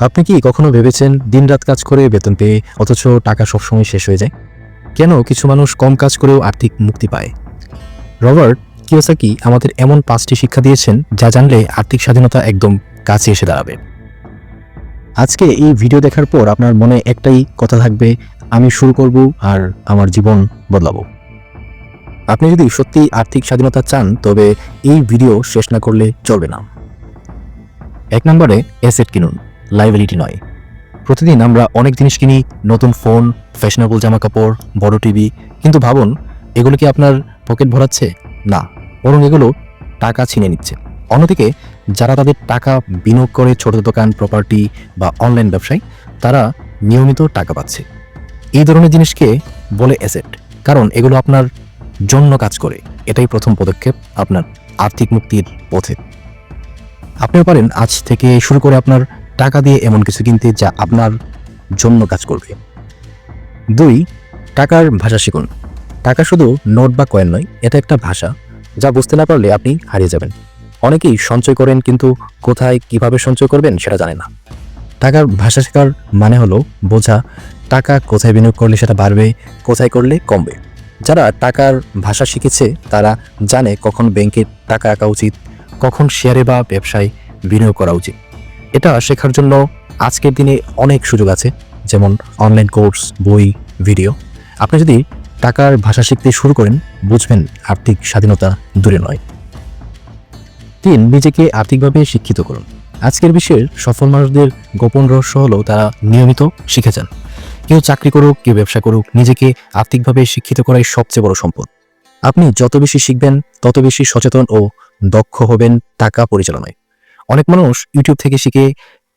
আপনি কি কখনো ভেবেছেন দিনরাত কাজ করে বেতন পেয়ে অথচ টাকা সবসময় শেষ হয়ে যায়? কেন কিছু মানুষ কম কাজ করেও আর্থিক মুক্তি পায়? রবার্ট কিওসাকি আমাদের এমন পাঁচটি শিক্ষা দিয়েছেন যা জানলে আর্থিক স্বাধীনতা একদম কাছে এসে দাঁড়াবে। আজকে এই ভিডিও দেখার পর আপনার মনে একটাই কথা থাকবে, আমি শুরু করব আর আমার জীবন বদলাবো। আপনি যদি সত্যি আর্থিক স্বাধীনতা চান, তবে এই ভিডিও শেষ না করলে চলবে না। এক নম্বরে অ্যাসেট কিনুন। লাইবিলিটি নয়। প্রতিদিন আমরা অনেক জিনিস কিনি, নতুন ফোন ফ্যাশনেবল জামা কাপড় বড় টিভি কিন্তু ভাবুন, এগুলো কি আপনার পকেট ভরাচ্ছে? না, বরং এগুলো টাকা ছিনে নিচ্ছে। অন্যদিকে, যারা তাদের টাকা বিনিয়োগ করে ছোট দোকান প্রপার্টি বা অনলাইন ব্যবসায়, তারা নিয়মিত টাকা পাচ্ছে। এই ধরনের জিনিসকে বলে অ্যাসেট কারণ এগুলো আপনার জন্য কাজ করে। এটাই প্রথম পদক্ষেপ আপনার আর্থিক মুক্তির পথে। আপনিও পারেন আজ থেকে শুরু করে আপনার টাকা দিয়ে এমন কিছু কিনতে যা আপনার জন্য কাজ করবে। দুই, টাকার ভাষা শিখুন। টাকা শুধু নোট বা কয়েন নয়, এটা একটা ভাষা যা বুঝতে না পারলে আপনি হারিয়ে যাবেন। অনেকেই সঞ্চয় করেন কিন্তু কোথায় কীভাবে সঞ্চয় করবেন সেটা জানে না। টাকার ভাষা শেখার মানে হলো বোঝা টাকা কোথায় বিনিয়োগ করলে সেটা বাড়বে, কোথায় করলে কমবে। যারা টাকার ভাষা শিখেছে, তারা জানে কখন ব্যাংকে টাকা রাখা উচিত, কখন শেয়ারে বা ব্যবসায় বিনিয়োগ করা উচিত। এটা শেখার জন্য আজকের দিনে অনেক সুযোগ আছে, যেমন অনলাইন কোর্স বই ভিডিও আপনি যদি টাকার ভাষা শিখতে শুরু করেন, বুঝবেন আর্থিক স্বাধীনতা দূরে নয়। তিন, নিজেকে আর্থিকভাবে শিক্ষিত করুন। আজকের বিশ্বের সফল মানুষদের গোপন রহস্য হলো তারা নিয়মিত শিখে যান। কেউ চাকরি করুক, কেউ ব্যবসা করুক, নিজেকে আর্থিকভাবে শিক্ষিত করাই সবচেয়ে বড় সম্পদ। আপনি যত বেশি শিখবেন, তত বেশি সচেতন ও দক্ষ হবেন টাকা পরিচালনায়। অনেক মানুষ ইউটিউব থেকে শিখে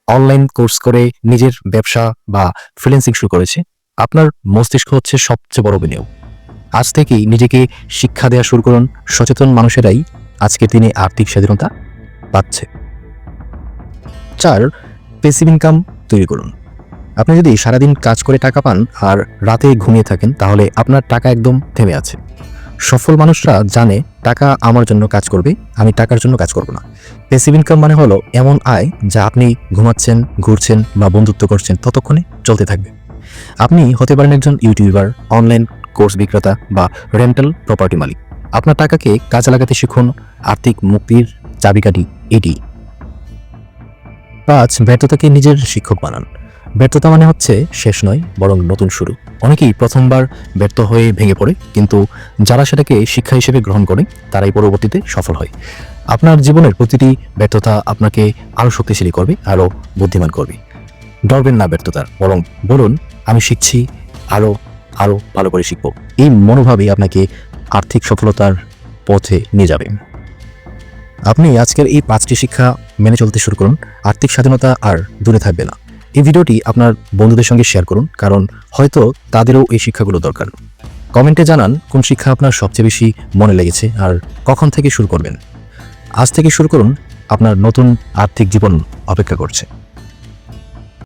অনলাইন কোর্স করে নিজের ব্যবসা বা ফ্রিল্যান্সিং শুরু করেছে। আপনার মস্তিষ্ক হচ্ছে সবচেয়ে বড় বিনিয়োগ। আজ থেকেই নিজেকে শিক্ষা দেওয়া শুরু করুন। সচেতন মানুষেরাই আজকের দিনে আর্থিক স্বাধীনতা পাচ্ছে। চার পেসিভ ইনকাম তৈরি করুন। আপনি যদি সারাদিন কাজ করে টাকা পান আর রাতে ঘুমিয়ে থাকেন, তাহলে আপনার টাকা একদম থেমে আছে। সফল মানুষরা জানে টাকা আমার জন্য কাজ করবে, আমি টাকার জন্য কাজ করব না। পেসিভ ইনকাম মানে হলো এমন আয় যা আপনি ঘুমাচ্ছেন, ঘুরছেন বা বন্ধুত্ব করছেন, ততক্ষণে চলতে থাকবে। আপনি হতে পারেন একজন ইউটিউবার অনলাইন কোর্স বিক্রেতা বা রেন্টাল প্রপার্টি মালিক। আপনার টাকাকে কাজে লাগাতে শিখুন, আর্থিক মুক্তির চাবিকাঠি এটি। পাঁচ, ব্যর্থতাকে নিজের শিক্ষক বানান। ব্যর্থতা মানে হচ্ছে শেষ নয়, বরং নতুন শুরু। অনেকেই প্রথমবার ব্যর্থ হয়ে ভেঙে পড়ে, কিন্তু যারা সেটাকে শিক্ষা হিসেবে গ্রহণ করে, তারাই পরবর্তীতে সফল হয়। আপনার জীবনের প্রতিটি ব্যর্থতা আপনাকে আরও শক্তিশালী করবে, আরও বুদ্ধিমান করবে। ডরবেন না ব্যর্থতার বরং বলুন, আমি শিখছি, আরও আরও ভালো করে শিখব। এই মনোভাবই আপনাকে আর্থিক সফলতার পথে নিয়ে যাবে। আপনি আজকের এই পাঁচটি শিক্ষা মেনে চলতে শুরু করুন। আর্থিক স্বাধীনতা আর দূরে থাকবে না। এই ভিডিওটি আপনার বন্ধুদের সঙ্গে শেয়ার করুন, কারণ হয়তো তাদেরও এই শিক্ষাগুলো দরকার। কমেন্টে জানান কোন শিক্ষা আপনার সবচেয়ে বেশি মনে লেগেছে আর কখন থেকে শুরু করবেন। আজ থেকে শুরু করুন, আপনার নতুন আর্থিক জীবন অপেক্ষা করছে।